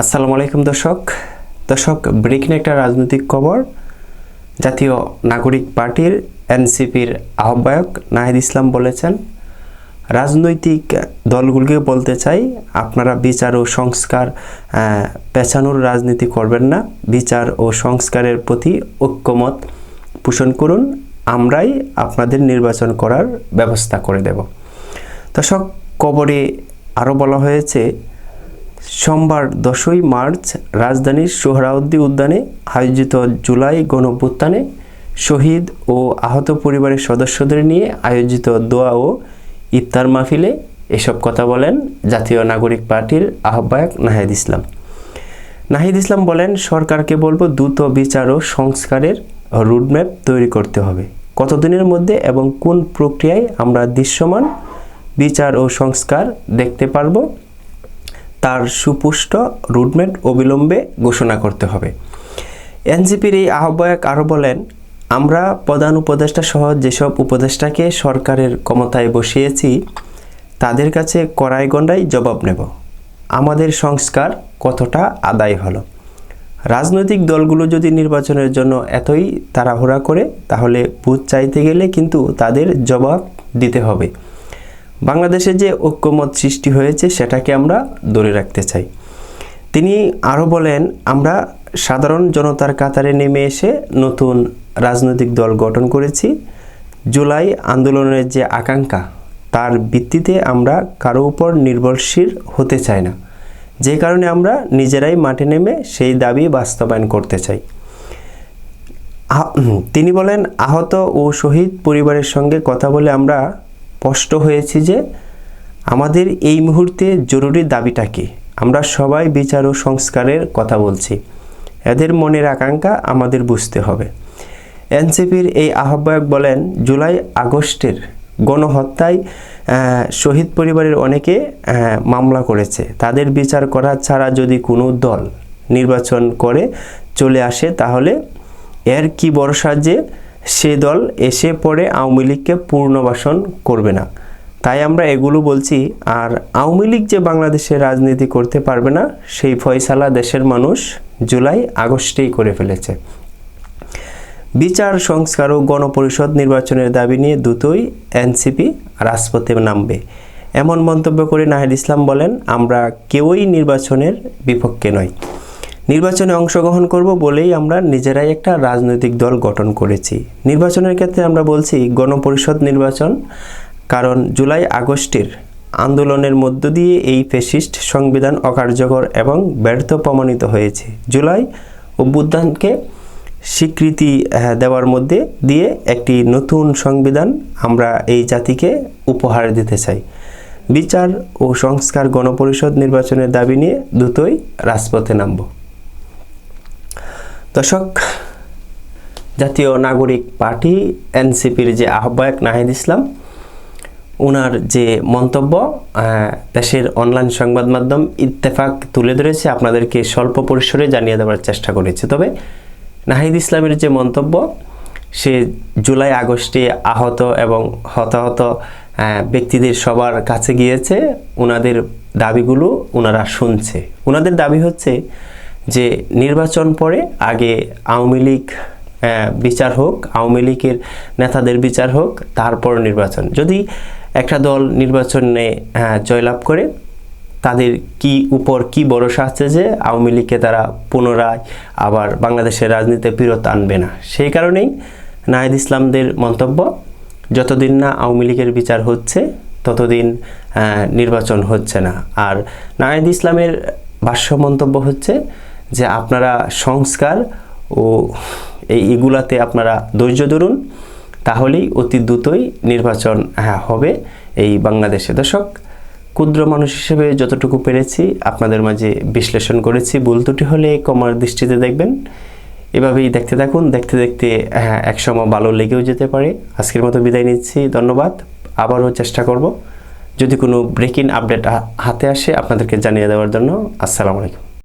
আসসালামু আলাইকুম দর্শক। দর্শক, ব্রেকিং একটা রাজনৈতিক খবর। জাতীয় নাগরিক পার্টির এনসিপির আহ্বায়ক নাহিদ ইসলাম বলেছেন, রাজনৈতিক দলগুলোকে বলতে চাই, আপনারা বিচার ও সংস্কার পেছানোর রাজনীতি করবেন না। বিচার ও সংস্কারের প্রতি ঐক্যমত পোষণ করুন। আমরাই আপনাদের নির্বাচন করার ব্যবস্থা করে দেব। দর্শক কবরে আরও বলা হয়েছে সোমবার দশই মার্চ রাজধানীর সোহরাউদ্দি উদ্যানে আয়োজিত জুলাই গণভ্যুত্থানে শহীদ ও আহত পরিবারের সদস্যদের নিয়ে আয়োজিত দোয়া ও ইফতার মাহফিলে এসব কথা বলেন জাতীয় নাগরিক পার্টির আহ্বায়ক নাহিদ ইসলাম। নাহিদ ইসলাম বলেন, সরকারকে বলব দ্রুত বিচার ও সংস্কারের রুটম্যাপ তৈরি করতে হবে। কতদিনের মধ্যে এবং কোন প্রক্রিয়ায় আমরা দৃশ্যমান বিচার ও সংস্কার দেখতে পারব তার সুপুষ্ট রুটম্যাপ অবিলম্বে ঘোষণা করতে হবে। এনজিপির এই আহ্বায়ক আরও বলেন, আমরা প্রধান উপদেষ্টা সহ যেসব উপদেষ্টাকে সরকারের ক্ষমতায় বসিয়েছি, তাদের কাছে কড়াই গন্ডাই জবাব নেব। আমাদের সংস্কার কতটা আদায় হলো? রাজনৈতিক দলগুলো যদি নির্বাচনের জন্য এতই তাড়াহুড়া করে, তাহলে ভোট চাইতে গেলে কিন্তু তাদের জবাব দিতে হবে। বাংলাদেশে যে ঐক্যমত সৃষ্টি হয়েছে, সেটাকে আমরা ধরে রাখতে চাই। তিনি আরও বলেন, আমরা সাধারণ জনতার কাতারে নেমে এসে নতুন রাজনৈতিক দল গঠন করেছি। জুলাই আন্দোলনের যে আকাঙ্ক্ষা, তার ভিত্তিতে আমরা কারও উপর নির্ভরশীল হতে চাই না। যে কারণে আমরা নিজেরাই মাঠে নেমে সেই দাবি বাস্তবায়ন করতে চাই। তিনি বলেন, আহত ও শহীদ পরিবারের সঙ্গে কথা বলে আমরা স্পষ্ট হয়েছি যে আমাদের এই মুহূর্তে জরুরি দাবিটা কি? আমরা সবাই বিচার ও সংস্কারের কথা বলছি। এদের মনের আকাঙ্ক্ষা আমাদের বুঝতে হবে। এনসিপির এই আহ্বায়ক বলেন, জুলাই আগস্টের গণহত্যায় শহীদ পরিবারের অনেকে মামলা করেছে। তাদের বিচার করা ছাড়া যদি কোনো দল নির্বাচন করে চলে আসে, তাহলে এর কি ভরসা যে সে দল এসে পরে আওয়ামী লীগকে পুনর্বাসন করবে না। তাই আমরা এগুলো বলছি, আর আওয়ামী লীগ যে বাংলাদেশে রাজনীতি করতে পারবে না, সেই ফয়সালা দেশের মানুষ জুলাই আগস্টেই করে ফেলেছে। বিচার, সংস্কার ও গণপরিষদ নির্বাচনের দাবি নিয়ে দ্রুতই এনসিপি রাজপথে নামবে। এমন মন্তব্য করে নাহিদ ইসলাম বলেন, আমরা কেউই নির্বাচনের বিপক্ষে নই। নির্বাচনে অংশগ্রহণ করব বলেই আমরা নিজেরাই একটা রাজনৈতিক দল গঠন করেছি। নির্বাচনের ক্ষেত্রে আমরা বলছি গণপরিষদ নির্বাচন, কারণ জুলাই আগস্টের আন্দোলনের মধ্য দিয়ে এই ফেসিস্ট সংবিধান অকার্যকর এবং ব্যর্থ প্রমাণিত হয়েছে। জুলাই অভ্যুত্থানকে স্বীকৃতি দেওয়ার মধ্যে দিয়ে একটি নতুন সংবিধান আমরা এই জাতিকে উপহার দিতে চাই। বিচার ও সংস্কার গণপরিষদ নির্বাচনের দাবি নিয়ে দ্রুতই রাজপথে নামব। দর্শক, জাতীয় নাগরিক পার্টি, এনসিপির যে আহ্বায়ক নাহিদ ইসলাম ওনার যে মন্তব্য দেশের অনলাইন সংবাদ মাধ্যম ইত্তেফাক তুলে ধরেছে, আপনাদেরকে স্বল্প পরিসরে জানিয়ে দেওয়ার চেষ্টা করেছে। তবে নাহিদ ইসলামের যে মন্তব্য, সে জুলাই আগস্টে আহত এবং হতাহত ব্যক্তিদের সবার কাছে গিয়েছে। ওনাদের দাবিগুলো ওনারা শুনছে। ওনাদের দাবি হচ্ছে যে নির্বাচন পরে আগে আওয়ামী লীগ বিচার হোক, আওয়ামী লীগের নেতাদের বিচার হোক, তারপর নির্বাচন। যদি একটা দল নির্বাচনে জয়লাভ করে, তাদের কি উপর কি ভরসা আছে যে আওয়ামী লীগকে তারা পুনরায় আবার বাংলাদেশের রাজনীতিতে ফেরত আনবে না? সেই কারণেই নাহিদ ইসলামদের মন্তব্য, যতদিন না আওয়ামী লীগের বিচার হচ্ছে, ততদিন নির্বাচন হচ্ছে না। আর নাহিদ ইসলামের ভাষ্য মন্তব্য হচ্ছে যে আপনারা সংস্কার ও এই এগুলাতে আপনারা ধৈর্য ধরুন তাহলেই অতি দ্রুতই নির্বাচন হ্যাঁ, হবে এই বাংলাদেশে। দর্শক ক্ষুদ্র মানুষ হিসেবে যতটুকু পেরেছি আপনাদের মাঝে বিশ্লেষণ করেছি। ভুল ত্রুটি হলে কমার দৃষ্টিতে দেখবেন। এভাবেই দেখতে থাকুন। দেখতে দেখতে হ্যাঁ, একসময় ভালো লেগেও যেতে পারে। আজকের মতো বিদায় নিচ্ছি। ধন্যবাদ। আবারও চেষ্টা করব। যদি কোনো ব্রেকিং আপডেট হাতে আসে আপনাদেরকে জানিয়ে দেওয়ার জন্য। আসসালামু আলাইকুম।